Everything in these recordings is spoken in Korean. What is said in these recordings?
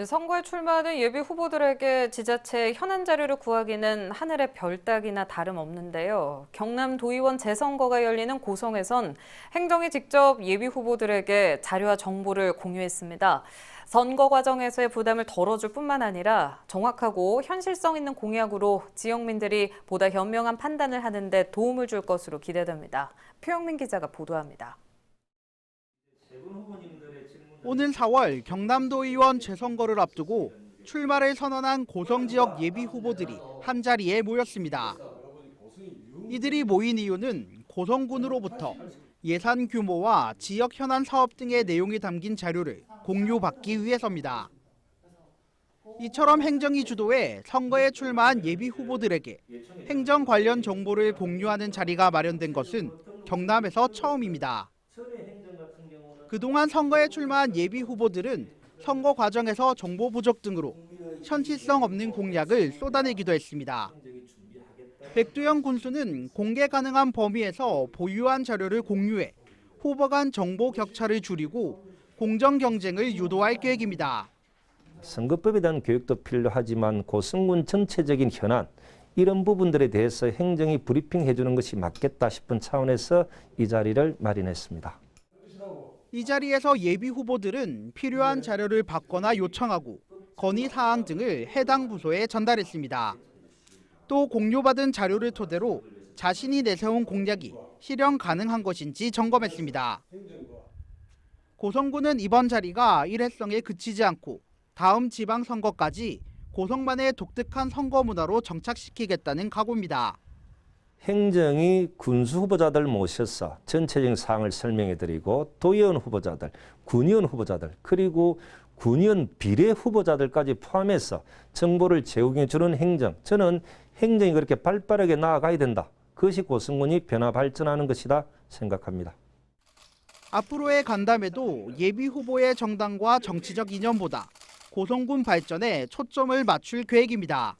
네, 선거에 출마하는 예비 후보들에게 지자체 현안 자료를 구하기는 하늘의 별 따기나 다름없는데요. 경남 도의원 재선거가 열리는 고성에선 행정이 직접 예비 후보들에게 자료와 정보를 공유했습니다. 선거 과정에서의 부담을 덜어줄 뿐만 아니라 정확하고 현실성 있는 공약으로 지역민들이 보다 현명한 판단을 하는데 도움을 줄 것으로 기대됩니다. 표영민 기자가 보도합니다. 오는 4월 경남도 의원 재선거를 앞두고 출마를 선언한 고성 지역 예비 후보들이 한 자리에 모였습니다. 이들이 모인 이유는 고성군으로부터 예산 규모와 지역 현안 사업 등의 내용이 담긴 자료를 공유받기 위해서입니다. 이처럼 행정이 주도해 선거에 출마한 예비 후보들에게 행정 관련 정보를 공유하는 자리가 마련된 것은 경남에서 처음입니다. 그동안 선거에 출마한 예비 후보들은 선거 과정에서 정보 부족 등으로 현실성 없는 공약을 쏟아내기도 했습니다. 백두영 군수는 공개 가능한 범위에서 보유한 자료를 공유해 후보 간 정보 격차를 줄이고 공정 경쟁을 유도할 계획입니다. 선거법에 대한 교육도 필요하지만 고성군 전체적인 현안 이런 부분들에 대해서 행정이 브리핑해 주는 것이 맞겠다 싶은 차원에서 이 자리를 마련했습니다. 이 자리에서 예비 후보들은 필요한 자료를 받거나 요청하고 건의 사항 등을 해당 부서에 전달했습니다. 또 공유받은 자료를 토대로 자신이 내세운 공약이 실현 가능한 것인지 점검했습니다. 고성군은 이번 자리가 일회성에 그치지 않고 다음 지방선거까지 고성만의 독특한 선거 문화로 정착시키겠다는 각오입니다. 행정이 군수 후보자들 모셔서 전체적인 사항을 설명해 드리고 도의원 후보자들, 군의원 후보자들, 그리고 군의원 비례 후보자들까지 포함해서 정보를 제공해 주는 행정. 저는 행정이 그렇게 발빠르게 나아가야 된다. 그것이 고성군이 변화 발전하는 것이다 생각합니다. 앞으로의 간담회도 예비 후보의 정당과 정치적 이념보다 고성군 발전에 초점을 맞출 계획입니다.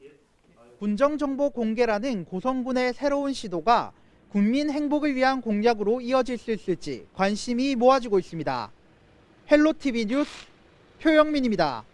군정 정보 공개라는 고성군의 새로운 시도가 국민 행복을 위한 공약으로 이어질 수 있을지 관심이 모아지고 있습니다. 헬로 TV 뉴스 표영민입니다.